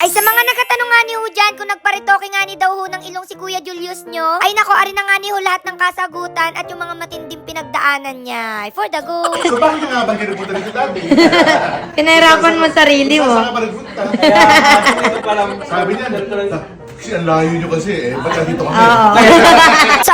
Ay sa mga nagkatanong nga ni Hu dyan kung nagparitoke nga ni daw ho ng ilong si Kuya Julius nyo, ay nako, ari na nga ni Hu lahat ng kasagutan at yung mga matinding pinagdaanan niya. Ay, for the go. So bakit nga ba kinupunta dito dati? Pinahirapan mo sarili mo. Saan ka pa nagpunta? Kaya ito pa lang. Sabi niya, "Ah, kasi ang layo niyo kasi eh. Ba't nandito kami? Oo. so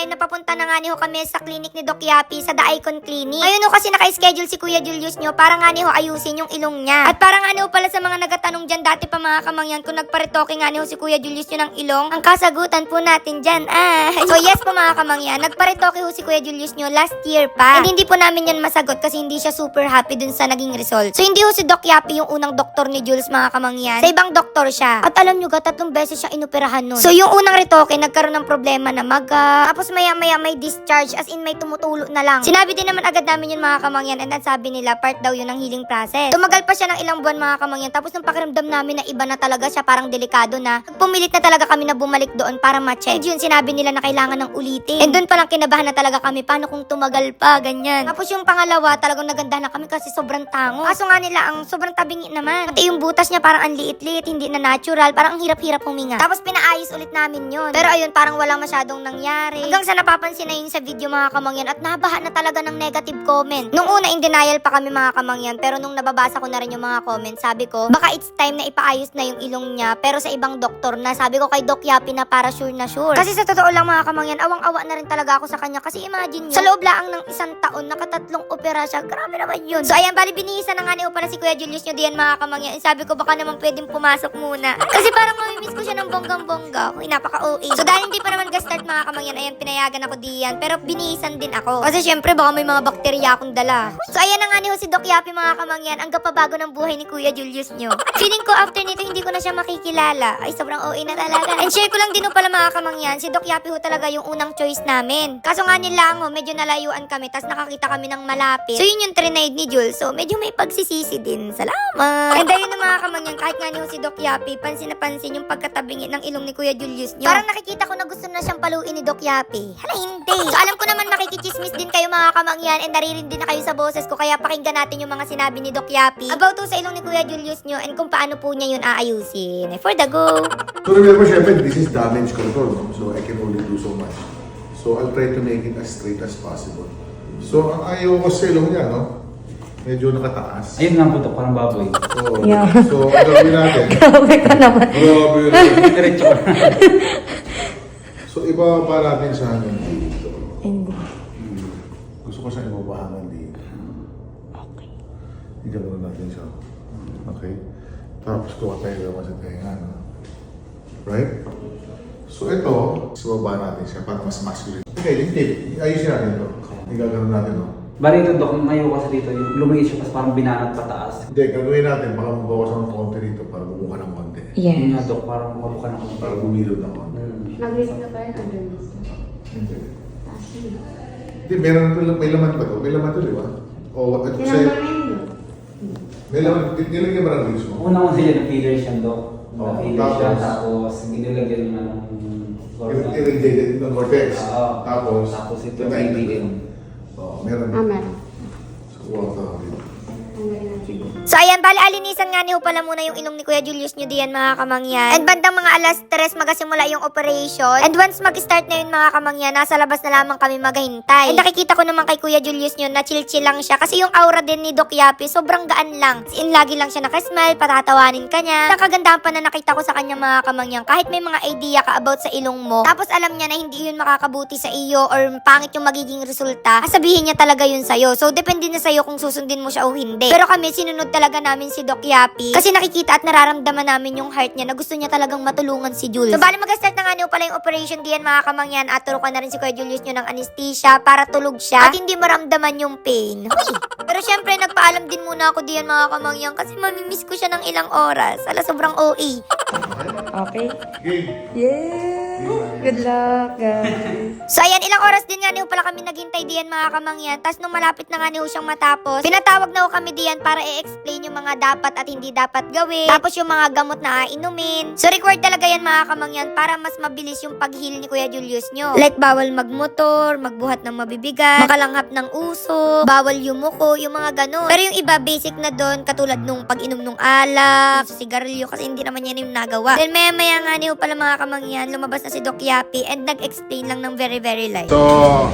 yung time na nga ni Hu kami sa clinic ni Doc Yapi sa The Icon Clinic. Ayun ho kasi naka-schedule si Kuya Julius nyo para nga ni Hu ayusin yung ilong niya. At para nga ni Hu pala sa mga nagtatanong dyan dati pa mga kamangyan kung nagparitoke nga ni Hu si Kuya Julius nyo ng ilong, ang kasagutan po natin dyan ay... So yes po mga kamangyan, nagparitoke ho si Kuya Julius nyo last year pa. And hindi po namin yan masagot kasi hindi siya super happy dun sa naging result. So hindi ho si Doc Yapi yung unang doktor ni Jules mga kamangyan. Sa ibang doktor siya. At alam nyo ga, tatlong beses siya inoperahan nun. So yung unang retoke, nagkaroon ng problema na maga. Tapos maya maya may discharge as in may tumutulo na lang. Sinabi din naman agad namin yun mga kamangyan and then sabi nila part daw yun ng healing process. Tumagal pa siya ng ilang buwan mga kamangyan tapos nung pakiramdam namin na iba na talaga siya parang delikado na. Pumilit na talaga kami na bumalik doon para ma-check. And yun sinabi nila na kailangan ng ulitin. And doon pa lang kinabahan na talaga kami paano kung tumagal pa ganyan. Tapos yung pangalawa talagang naganda na kami kasi sobrang tango. Kaso nga nila ang sobrang tabingi naman. Pati yung butas niya parang ang liit-liit, hindi na natural, parang ang hirap-hirap huminga. Tapos pinaayos ulit namin yun. Pero ayun, parang wala masyadong nangyari. Hanggang sa napapansin na yun sa video mga kamangyan at nabaha na talaga ng negative comment. Nung una, in denial pa kami mga kamangyan, pero nung nababasa ko na rin yung mga comments, sabi ko, baka it's time na ipaayos na yung ilong niya, pero sa ibang doktor na. Sabi ko kay Doc Yapi na para sure na sure. Kasi sa totoo lang mga kamangyan, awang-awa na rin talaga ako sa kanya. Kasi imagine nyo, sa loob lang ng isang taon, nakatatlong opera siya. Grabe naman yun. So ayan, bali binihisa na nga ni pala si Kuya Julius nyo diyan mga kamangyan. Sabi ko baka naman pwedeng pumasok muna. Kasi parang mamimiss ko siya ng bonggang-bongga. Uy, napaka-OA. So dahil hindi pa naman ga-start mga kamangyan, ayan, pinayagan ako diyan. Pero binihisan din ako. Kasi syempre baka may mga bakterya akong dala. So ayan na nga ni ho si Doc Yapi mga kamangyan. Ang gapabago ng buhay ni Kuya Julius nyo. Feeling ko after nito hindi ko na siya makikilala. Ay, sobrang OA na talaga. And share ko lang din ho pala mga kamangyan, si Doc Yapi ho talaga yung unang choice namin. Kaso nga nila ho, medyo nalayuan kami, tas nakakita kami ng malapit. So yun yung trinaid ni Jules. So medyo may pagsisisi din. Salamat. And ayun na mga kamangyan, kahit nga ni ho si Doc Yapi, pansin na pansin yung pagkatabingi ng ilong ni Kuya Julius nyo. Parang nakikita ko na gusto na siyang paluin ni Doc Yapi. Hala, hindi. So alam ko naman makikichismis din kayo mga kamangyan and naririnig din na kayo sa boses ko kaya pakinggan natin yung mga sinabi ni Doc Yapi about to sa ilong ni Kuya Julius nyo and kung paano po niya yun aayusin. For the go! So remember, syempre, this is damage control, no? so I can only do so much. So I'll try to make it as straight as possible. So ang ayaw ko sa ilong niya, no? Medyo nakataas. Ayun lang po to, parang baboy. So, Yeah. so ang gagawin natin, Grabe ka naman. grabe. Diretso ko ibababa natin sa hanggang dito. Hindi. Gusto ko siya ibaba hanggang dito. Okay. Iganoon natin siya. Okay? Tapos kuha tayo naman sa tenga. No? Right? So ito, sa baba natin siya para mas masculine. Okay, hindi. Ayusin natin ito. Igaganoon natin, no? Bali ito, Dok, ngayon kasi dito, yung lumiit siya kasi parang binanat pataas. Hindi, gagawin natin. Baka mabawasan ng konti dito para bumuka ng konti. Yun nga, Yes. Dok, parang mabuka na ako. Para bumilod ng konti. Hmm. Mag-risk ka pa rin underneath. Hindi. Taas yun. Hindi, meron may laman pa to. May laman to, di ba? O, ito Tinanggal na yun. May laman. Nilagyan mo ng grease mo. Una ko sila na filler siya, Dok. Oo, Na filler siya, tapos? tapos inilagyan niya ng Gordon. Irradiated ng cortex. Oo. Tapos, Tapos ito, tinayin ibigin. Oo, meron. Ah, meron. So, kuha ka. So ayan, bali alinisan nga ni ho pala muna yung ilong ni Kuya Julius nyo diyan mga kamangyan. And bandang mga alas 3 magasimula yung operation. And once mag-start na yun mga kamangyan, nasa labas na lamang kami maghintay. And nakikita ko naman kay Kuya Julius nyo na chill-chill lang siya. Kasi yung aura din ni Doc Yapi, sobrang gaan lang. As in, lagi lang siya nakasmile, patatawanin ka niya. Ang kagandahan pa na nakita ko sa kanya mga kamangyan, kahit may mga idea ka about sa ilong mo, tapos alam niya na hindi yun makakabuti sa iyo or pangit yung magiging resulta, sabihin niya talaga yun sa'yo. So, depende na sa'yo kung susundin mo siya o hindi. Pero kami, sinunod talaga namin si Doc Yapi kasi nakikita at nararamdaman namin yung heart niya na gusto niya talagang matulungan si Jules. So, bali mag-start na nga niyo pala yung operation diyan mga kamangyan at turukan na rin si Kuya Julius nyo ng anesthesia para tulog siya at hindi maramdaman yung pain. Huy! Pero syempre, nagpaalam din muna ako diyan mga kamangyan kasi mamimiss ko siya ng ilang oras. Ala, sobrang OA. Okay. Game. Yes. Good luck, guys. So ayan, ilang oras din nga niyo pala kami naghintay diyan mga kamangyan. Tapos nung malapit na nga niyo siyang matapos, pinatawag na ho kami diyan para i-explain yung mga dapat at hindi dapat gawin. Tapos yung mga gamot na inumin. So required talaga yan mga kamangyan para mas mabilis yung pag-heal ni Kuya Julius nyo. Like bawal magmotor, magbuhat ng mabibigat, makalanghap ng uso, bawal yumuko, yung mga ganun. Pero yung iba basic na doon, katulad nung pag-inom nung alak, sigarilyo kasi hindi naman yan yung nagawa. Then maya maya nga niyo pala mga kamangyan, lumabas na si Doc Yapi and nag-explain lang ng very very light. So,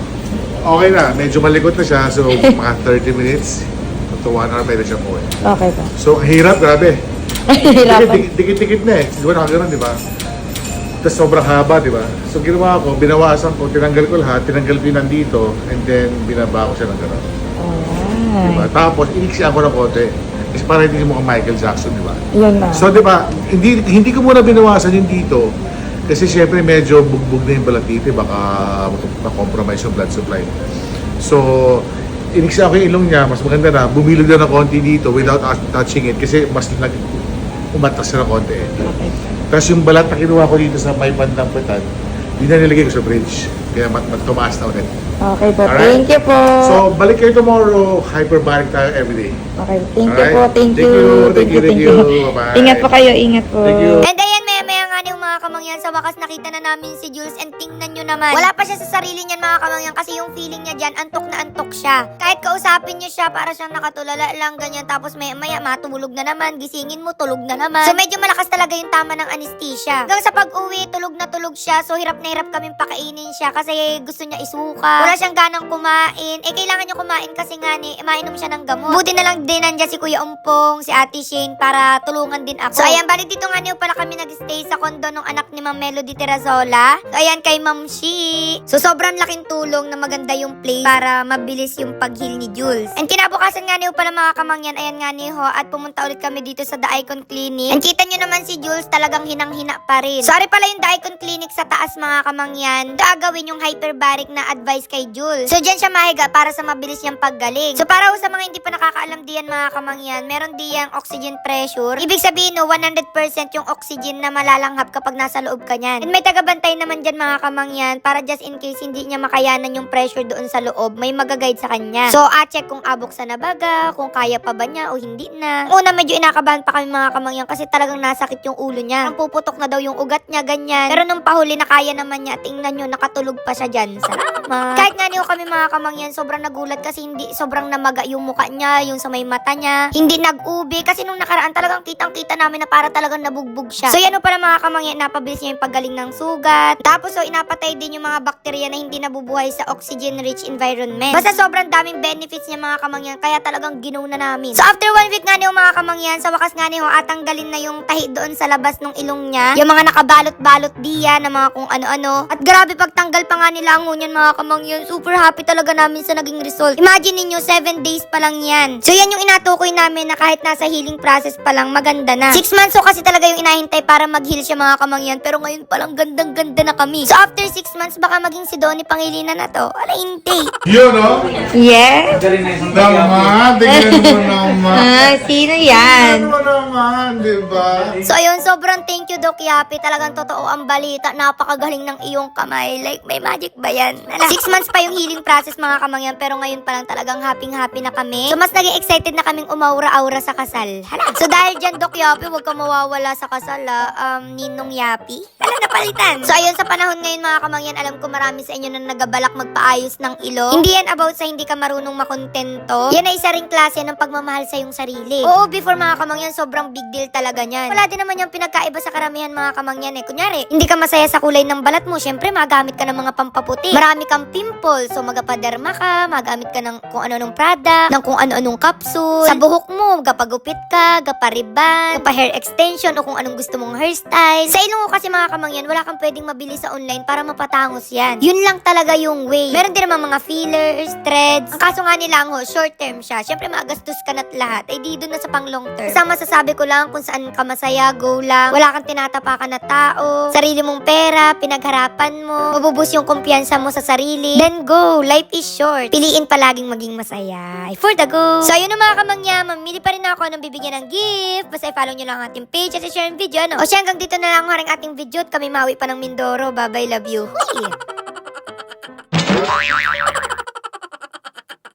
okay na. Medyo malikot na siya. So, mga 30 minutes to 1 hour pwede siya po Okay po. So, hirap, grabe. Hirapan. Dikit- Dikit-dikit na eh. Di ba nakagano'n, di ba? Tapos sobrang haba, di ba? So, ginawa ko, binawasan ko, tinanggal ko lahat, tinanggal ko yung nandito, and then binaba ko siya ng gano'n. Di ba? Alright. Tapos, iniksiyan ko ng konti. Kasi para hindi mo Michael Jackson, di ba? Yun na. So, di ba, hindi, hindi ko muna binawasan yung dito. Kasi syempre medyo bugbog na yung balat dito, eh, baka ma-compromise yung blood supply. So, iniksa ko yung ilong niya, mas maganda na, bumilog na ng konti dito without touching it kasi mas nag umatras na ng konti eh. Okay. Tapos yung balat na kinuha ko dito sa may bandang petan, hindi na nilagay ko sa bridge. Kaya mat, mat tumaas na ulit. Okay po. Alright. Thank you po. So, balik kayo tomorrow, hyperbaric tayo everyday. okay. Thank you Alright. po. Thank Thank you. you, thank you, thank you. Bye-bye. Ingat po kayo. Ingat po. Thank you. And mga kamangyan, sa wakas nakita na namin si Jules and tingnan nyo naman. Wala pa siya sa sarili niyan mga kamangyan kasi yung feeling niya dyan, antok na antok siya. Kahit kausapin niyo siya, para siyang nakatulala lang ganyan, tapos maya maya matulog na naman, gisingin mo, tulog na naman. So medyo malakas talaga yung tama ng anesthesia. Hanggang sa pag-uwi, tulog na tulog siya, so hirap na hirap kaming pakainin siya kasi gusto niya isuka. Wala siyang ganang kumain. Eh, kailangan niya kumain kasi nga ni, eh, mainom siya ng gamot. Buti na lang din nandiyan si Kuya Umpong, si Ate Shane para tulungan din ako. So ayan, bali dito nga niyo pala kami nag-stay sa kondo ng anak ni Ma'am Melody Tirazola. So ayan kay Ma'am Shi. So sobrang laking tulong na maganda yung place para mabilis yung pag-heal ni Jules. And kinabukasan nga niyo pala mga kamangyan, ayan nga niyo at pumunta ulit kami dito sa The Icon Clinic. And kita niyo naman si Jules talagang hinang-hina pa rin. Sorry pala yung The Icon Clinic sa taas mga kamangyan. Gagawin yung hyperbaric na advice kay Jules. So dyan siya mahiga para sa mabilis niyang paggaling. So para ho sa mga hindi pa nakakaalam diyan mga kamangyan, meron diyang oxygen pressure. Ibig sabihin no, 100% yung oxygen na malalanghap kapag nasa loob ka niyan. And may tagabantay naman dyan mga kamangyan para just in case hindi niya makayanan yung pressure doon sa loob, may magaguide sa kanya. So a-check kung abok sa nabaga, kung kaya pa ba niya o hindi na. Una medyo inakabahan pa kami mga kamangyan kasi talagang nasakit yung ulo niya. Ang puputok na daw yung ugat niya, ganyan. Pero nung pahuli na kaya naman niya, tingnan nyo, nakatulog pa siya dyan. Salamat. Kahit nga niyo kami mga kamangyan, sobrang nagulat kasi hindi, sobrang namaga yung muka niya, yung sa may mata niya. Hindi nag-ubi kasi nung nakaraan talagang kitang-kita namin na para talagang nabugbog siya. So yan o pala mga kamangyan, napabilis niya yung paggaling ng sugat. Tapos so inapatay din yung mga bakterya na hindi nabubuhay sa oxygen-rich environment. Basta sobrang daming benefits niya mga kamangyan, kaya talagang ginaw na namin. So after one week nga niyo mga kamangyan, sa wakas nga niyo at tanggalin na yung tahi doon sa labas ng ilong niya. Yung mga nakabalot-balot diya na mga kung ano-ano. At grabe pagtanggal pa nga nila ang ngunyan mga kamangyan. Super happy talaga namin sa naging result. Imagine ninyo, 7 days pa lang yan. So yan yung inatukoy namin na kahit nasa healing process pa lang, maganda na. 6 months so kasi talaga yung inahintay para mag-heal siya mga kamangyan. Pero ngayon palang gandang-ganda na kami. So after 6 months, baka maging si Donnie Pangilinan na to. Ala, hindi. Yun, no? Yes? Naman, tingnan mo naman. Ah, sino yan? Tingnan mo naman, di ba? So ayun, sobrang thank you Doc Yapi. Talagang totoo ang balita. Napakagaling ng iyong kamay. Like, may magic ba yan? Ala, Six months pa yung healing process mga kamangyan. Pero ngayon pa lang talagang happy-happy na kami. So mas naging excited na kaming umaura-aura sa kasal. Hala. So dahil dyan Doc Yapi, huwag ka mawawala sa kasal ah. Um, Ninong Yapi. Hala, napalitan. So ayun, sa panahon ngayon mga kamangyan, alam ko marami sa inyo na nagabalak magpaayos ng ilong. Hindi yan about sa hindi ka marunong makontento. Yan ay isa ring klase ng pagmamahal sa iyong sarili. Oo, before mga kamangyan, sobrang big deal talaga niyan. Wala din naman yung pinagkaiba sa karamihan mga kamangyan eh. Kunyari, hindi ka masaya sa kulay ng balat mo, syempre magamit ka ng mga pampaputi. Marami kang pimples, so magapaderma ka, magamit ka ng kung ano-anong product, ng kung ano-anong capsule. Sa buhok mo, gapagupit ka, gapariban, gapa-hair extension o kung anong gusto mong hairstyle. Sa ilong ko kasi mga kamangyan, wala kang pwedeng mabili sa online para mapatangos yan. Yun lang talaga yung way. Meron din naman mga fillers, threads. Ang kaso nga nila ho, short term siya. Syempre magastos ka na't lahat. Ay di doon na sa pang long term. Sa masasabi ko lang kung saan ka masaya, go lang. Wala kang tinatapakan na tao. Sarili mong pera, pinagharapan mo. Mabubus yung kumpiyansa mo sa sarili. Then go. Life is short. Piliin palaging maging masaya. For the go. So ayun na mga kamangya, mamili pa rin ako ng bibigyan ng gift. Basta i-follow nyo lang ang ating page at i-share ang video. Ano? O siya hanggang dito na lang ang ating video at kami mawi pa ng Mindoro. Bye-bye, love you.